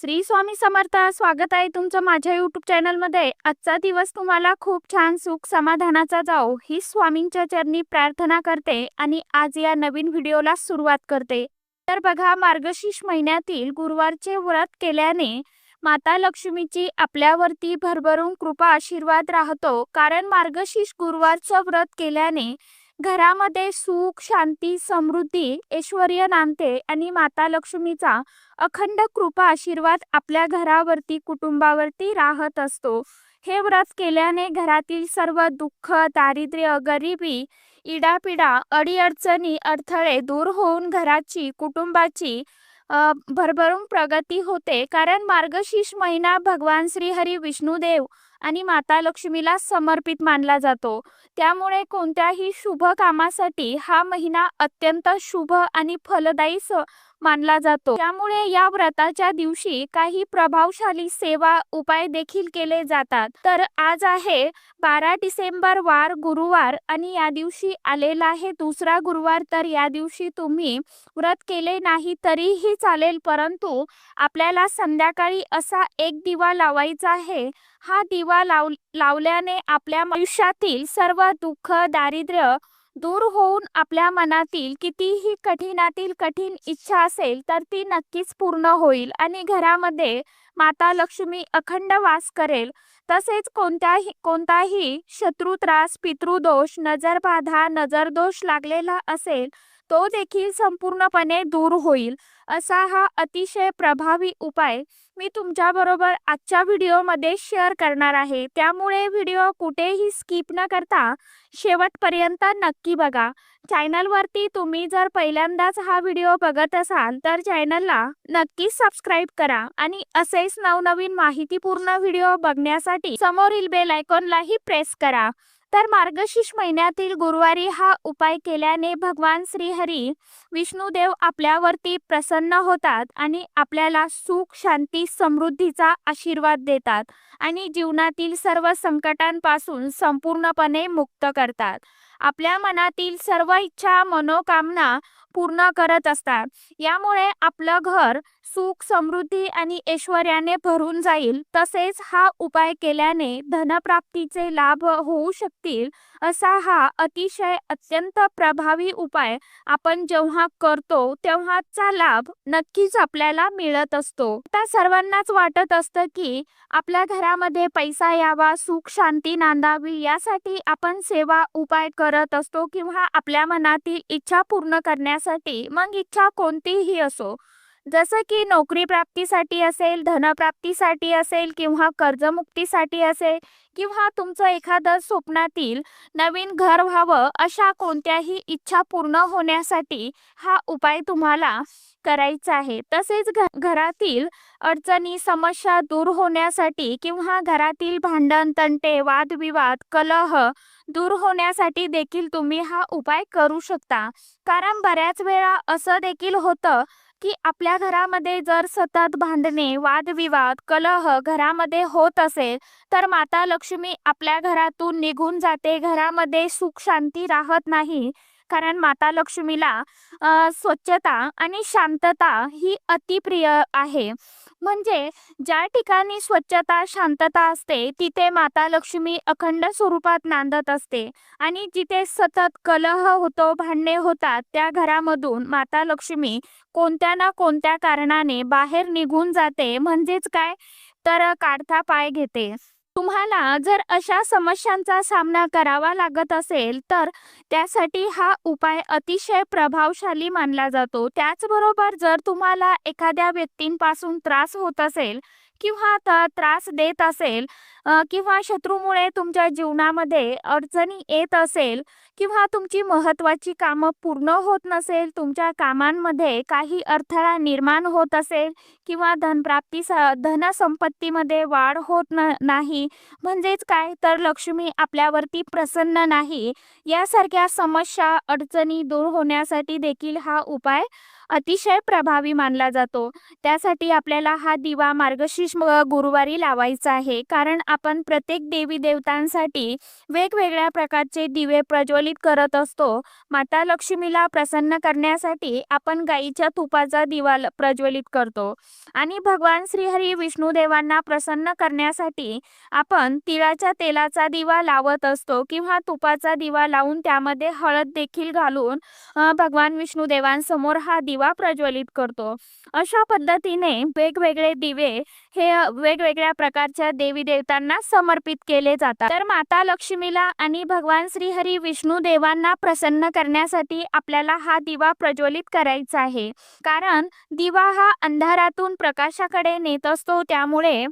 श्री स्वामी समर्थ स्वागत आहे तुमचं माझ्या युट्यूब चॅनलमध्ये आजचा दिवस तुम्हाला खूप छान सुख समाधानाचा जाओ. ही स्वामींच्या चरणी प्रार्थना करते आणि आज या नवीन व्हिडिओला सुरुवात करते. तर बघा मार्गशीर्ष महिन्यातील गुरुवारचे व्रत केल्याने माता लक्ष्मीची आपल्यावरती भरभरून कृपा आशीर्वाद राहतो. कारण मार्गशीर्ष गुरुवारचं व्रत केल्याने घरामध्ये सुख शांती समृद्धी ऐश्वर नांदते आणि माता लक्ष्मीचा अखंड कृपा आशीर्वाद आपल्या घरावरती कुटुंबावरती राहत असतो. हे व्रत केल्याने घरातील सर्व दुःख दारिद्र्य गरिबी इडापिडा अडीअडचणी अडथळे दूर होऊन घराची कुटुंबाची भरभरून प्रगती होते. कारण मार्गशीर्ष महिना भगवान श्रीहरी विष्णुदेव आणि माता लक्ष्मीला समर्पित मानला जातो. त्यामुळे कोणत्याही शुभ कामासाठी हा महिना अत्यंत शुभ आणि फलदायी स- मानला जातो. त्यामुळे या व्रताच्या दिवशी काही प्रभावशाली सेवा उपाय देखील केले जातात. तर आज आहे बारा डिसेंबर वार गुरुवार आणि या दिवशी आलेला आहे दुसरा गुरुवार. तर या दिवशी तुम्ही व्रत केले नाही तरीही चालेल परंतु आपल्याला संध्याकाळी असा एक दिवा लावायचा आहे. हा दिवा लाव लावल्याने आपल्या आयुष्यातील सर्व दुःख दारिद्र्य दूर होऊन आपल्या मनातील कितीही कठीणातील कठीण इच्छा असेल तर ती नक्कीच पूर्ण होईल आणि घरामध्ये माता लक्ष्मी अखंड वास करेल. तसेच कोणत्याही कोणताही शत्रू त्रास पितृदोष नजरबाधा नजरदोष लागलेला असेल तो देखील संपूर्णपणे दूर होईल असा हा अतिशय प्रभावी उपाय मी तुमच्याबरोबर आजच्या व्हिडिओमध्ये शेअर करणार आहे. त्यामुळे व्हिडिओ कुठेही स्किप न करता शेवटपर्यंत नक्की बघा. चॅनलवरती तुम्ही जर पहिल्यांदाच हा व्हिडिओ बघत असाल तर चॅनलला नक्कीच सबस्क्राईब करा आणि असेच नवनवीन माहितीपूर्ण व्हिडिओ बघण्यासाठी समोरील बेल आयकॉनलाही प्रेस करा. तर मार्गशीर्ष महिन्यातील गुरुवारी हा उपाय केल्याने भगवान श्रीहरी विष्णुदेव आपल्यावरती प्रसन्न होतात आणि आपल्याला सुख शांती समृद्धीचा आशीर्वाद देतात आणि जीवनातील सर्व संकटांपासून संपूर्णपणे मुक्त करतात. आपल्या मनातील सर्व इच्छा मनोकामना पूर्ण करत असतात. यामुळे आपलं घर सुख समृद्धी आणि ऐश्वर्याने भरून जाईल. तसेच हा उपाय केल्याने धनप्राप्तीचे लाभ होऊ शकतील. असा हा अतिशय अत्यंत प्रभावी उपाय आपण जेव्हा करतो तेव्हाचा लाभ नक्कीच आपल्याला मिळत असतो. आता सर्वांनाच वाटत असतं की आपल्या घरामध्ये पैसा यावा सुख शांती नांदावी यासाठी आपण सेवा उपाय करत असतो किंवा आपल्या मनातील इच्छा पूर्ण करण्यासाठी मग इच्छा कोणतीही असो. जसं की नोकरी प्राप्तीसाठी असेल धनप्राप्तीसाठी असेल किंवा कर्जमुक्तीसाठी असेल किंवा तुमचं एखादं स्वप्नातील नवीन घर व्हावं अशा कोणत्याही इच्छा पूर्ण होण्यासाठी हा उपाय तुम्हाला करायचा आहे. तसेच घरातील अडचणी समस्या दूर होण्यासाठी किंवा घरातील भांडण तंटे वादविवाद कलह दूर होण्यासाठी देखील तुम्ही हा उपाय करू शकता. कारण बऱ्याच वेळा असं देखील होतं की आपल्या घरामध्ये जर सतत भांडणे वादविवाद कलह घरामध्ये होत असेल तर माता लक्ष्मी आपल्या घरातून निघून जाते. घरामध्ये सुख शांती राहत नाही. कारण माता लक्ष्मीला स्वच्छता आणि शांतता ही अतिप्रिय आहे. म्हणजे ज्या ठिकाणी स्वच्छता शांतता असते तिथे माता लक्ष्मी अखंड स्वरूपात नांदत असते. आणि जिथे सतत कलह होतो भांडणे होतात त्या घरामधून माता लक्ष्मी कोणत्या ना कोणत्या कारणाने बाहेर निघून जाते. म्हणजेच काय? तर काढता पाय घेते. तुम्हाला जर अशा समस्यांचा सामना करावा लागत असेल तर त्यासाठी हा उपाय अतिशय प्रभावशाली मानला जातो. त्याचबरोबर जर तुम्हाला एखाद्या व्यक्तींपासून त्रास होत असेल किंवा त्रास देत असेल किंवा शत्रूमुळे तुमच्या जीवनामध्ये अडचणी येत असेल किंवा तुमची महत्त्वाची कामं पूर्ण होत नसेल तुमच्या कामांमध्ये काही अडथळा निर्माण होत असेल किंवा धनप्राप्ती धनसंपत्तीमध्ये वाढ होत न नाही म्हणजेच काय? तर लक्ष्मी आपल्यावरती प्रसन्न नाही. यासारख्या समस्या अडचणी दूर होण्यासाठी देखील हा उपाय अतिशय प्रभावी मानला जातो. त्यासाठी आपल्याला हा दिवा मार्गशीर्ष गुरुवारी लावायचा आहे. कारण आपण प्रत्येक देवी देवतांसाठी वेगवेगळ्या प्रकारचे दिवे प्रज्वलित करत असतो. माता लक्ष्मीला प्रसन्न करण्यासाठी आपण गाईच्या तुपाचा दिवा ल- प्रज्वलित करतो. आणि भगवान श्रीहरी विष्णुदेवांना प्रसन्न करण्यासाठी आपण तिळाच्या तेलाचा दिवा लावत असतो किंवा तुपाचा दिवा लावून त्यामध्ये हळद देखील घालून भगवान विष्णुदेवांसमोर हा दिवा प्रज्वलित करतो. अशा पद्धतीने वेगवेगळे दिवे हे वेगवेगळ्या प्रकारच्या देवी देवतांना समर्पित केले जातात. तर माता लक्ष्मीला आणि भगवान श्रीहरी विष्णू देवांना प्रसन्न करण्यासाठी आपल्याला हा दिवा प्रज्वलित करायचा आहे. कारण दिवा हा अंधारातून प्रकाशाकडे नेत असतो त्यामुळे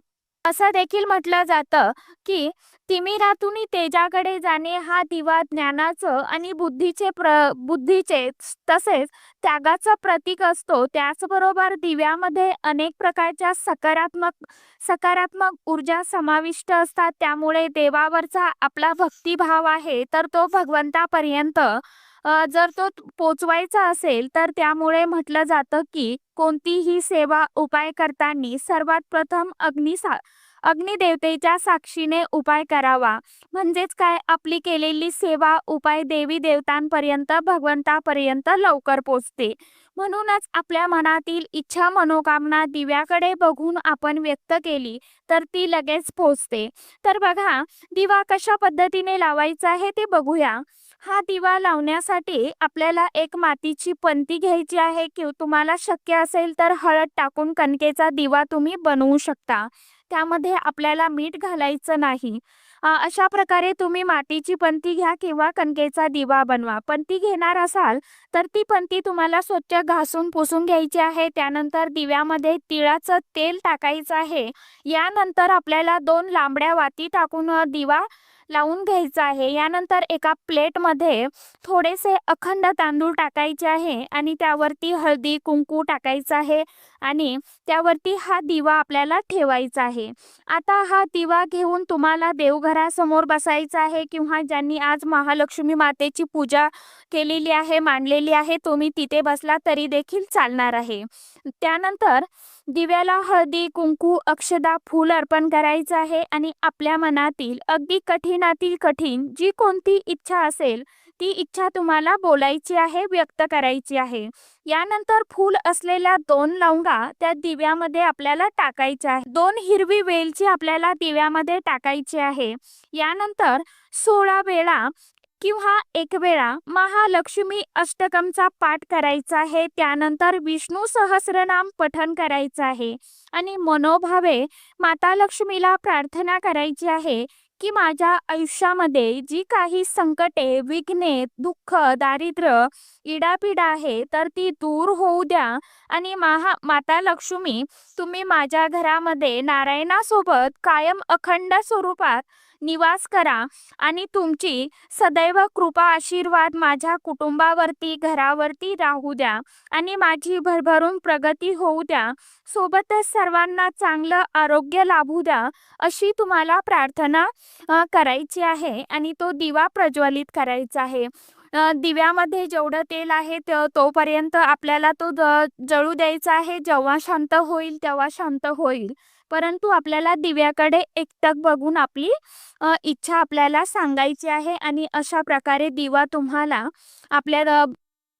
असं देखील म्हटलं जातं की तिमिरातून तेजाकडे जाणे हा दिवा ज्ञानाचं आणि बुद्धीचे प्र बुद्धीचे तसेच त्यागाचं प्रतीक असतो. त्याचबरोबर दिव्यामध्ये अनेक प्रकारच्या सकारात्मक सकारात्मक ऊर्जा समाविष्ट असतात. त्यामुळे देवावरचा आपला भक्तिभाव आहे तर तो भगवंतापर्यंत जर तो पोचवायचा असेल तर त्यामुळे म्हटलं जातं की कोणतीही सेवा उपाय करताना सर्वात प्रथम अग्निसा अग्निदेवतेच्या साक्षीने उपाय करावा. म्हणजेच काय? आपली केलेली सेवा उपाय देवी देवतांपर्यंत भगवंतापर्यंत लवकर पोचते. म्हणूनच आपल्या मनातील इच्छा मनोकामना दिव्याकडे बघून आपण व्यक्त केली तर ती लगेच पोचते. तर बघा दिवा कशा पद्धतीने लावायचा आहे ते बघूया. हा दिवा लावण्यासाठी आपल्याला एक मातीची पंती घ्यायची आहे किंवा तुम्हाला शक्य असेल तर हळद टाकून कणकेचा दिवा तुम्ही बनवू शकता. त्यामध्ये आपल्याला मीठ घालायचं नाही. अशा प्रकारे तुम्ही मातीची पंती घ्या किंवा कणकेचा दिवा बनवा. पंती घेणार असाल तर ती पंती तुम्हाला स्वच्छ घासून पुसून घ्यायची आहे. त्यानंतर दिव्यामध्ये तिळाचं तेल टाकायचं आहे. यानंतर आपल्याला दोन लांबड्या वाती टाकून दिवा लावून घ्यायचं आहे. यानंतर एका प्लेटमध्ये थोडेसे अखंड तांदूळ टाकायचे आहे आणि त्यावरती हळदी कुंकू टाकायचं आहे. आणि त्यावरती हा दिवा आपल्याला ठेवायचा आहे. आता हा दिवा घेऊन तुम्हाला देवघरासमोर बसायचा आहे किंवा ज्यांनी आज महालक्ष्मी मातेची पूजा केलेली आहे मांडलेली आहे तुम्ही तिथे बसला तरी देखील चालणार आहे. त्यानंतर दिव्याला हळदी कुंकू अक्षदा फूल अर्पण करायचं आहे आणि आपल्या मनातील अगदी कठीणातील कठीण जी कोणती इच्छा असेल ती इच्छा तुम्हाला बोलायची आहे व्यक्त करायची आहे. यानंतर फूल असलेल्या दोन लवंगा त्या दिव्यामध्ये आपल्याला टाकायच्या आहे दोन हिरवी वेलची आपल्याला दिव्यामध्ये टाकायची आहे. यानंतर सोळा वेळा किंवा एक वेळा महालक्ष्मी अष्टकमचा पाठ करायचा आहे. त्यानंतर विष्णू सहस्रनाम पठन करायचं आहे. आणि मनोभावे माता लक्ष्मीला प्रार्थना करायची आहे. की माझ्या आयुष्यामध्ये जी काही संकटे विघ्ने दुःख दारिद्र्य इडापिडा आहे तर ती दूर होऊ द्या. आणि महा माता लक्ष्मी तुम्ही माझ्या घरामध्ये नारायणासोबत कायम अखंड स्वरूपात निवास करा. आणि तुमची सदैव कृपा आशीर्वाद माझ्या कुटुंबावरती घरावरती राहू द्या. आणि माझी भरभरून प्रगती होऊ द्या. सोबतच सर्वांना चांगलं आरोग्य लाभू द्या अशी तुम्हाला प्रार्थना करायची आहे. आणि तो दिवा प्रज्वलित करायचा आहे. दिव्यामध्ये जेवढं तेल आहे तोपर्यंत आपल्याला तो जळू द्यायचा आहे. जेव्हा शांत होईल तेव्हा शांत होईल. परंतु आपल्याला दिव्याकडे एकटक बघून आपली इच्छा आपल्याला सांगायची आहे आणि अशा प्रकारे दिवा तुम्हाला आपल्या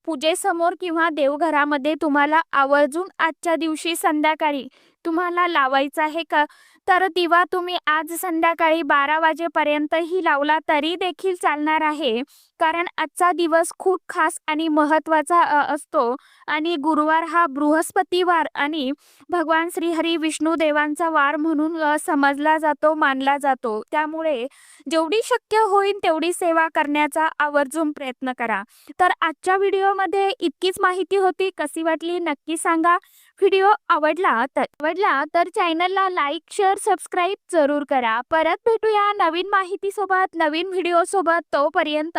पूजेसमोर किंवा देवघरामध्ये तुम्हाला आवर्जून आजच्या दिवशी संध्याकाळी तुम्हाला लावायचा आहे का? तर दिवा तुम्ही आज संध्याकाळी बारा वाजेपर्यंतही लावला तरी देखील चालणार आहे. कारण आजचा दिवस खूप खास आणि महत्त्वाचा असतो. आणि गुरुवार हा बृहस्पतीवार आणि भगवान श्रीहरी विष्णू देवांचा वार म्हणून समजला जातो मानला जातो. त्यामुळे जेवढी शक्य होईल तेवढी सेवा करण्याचा आवर्जून प्रयत्न करा. तर आजच्या व्हिडिओमध्ये इतकीच माहिती होती. कशी वाटली नक्की सांगा. व्हिडिओ आवडला तर आवडला तर चॅनलला लाईक शेअर सबस्क्राईब जरूर करा. परत भेटूया नवीन माहितीसोबत नवीन व्हिडिओसोबत तोपर्यंत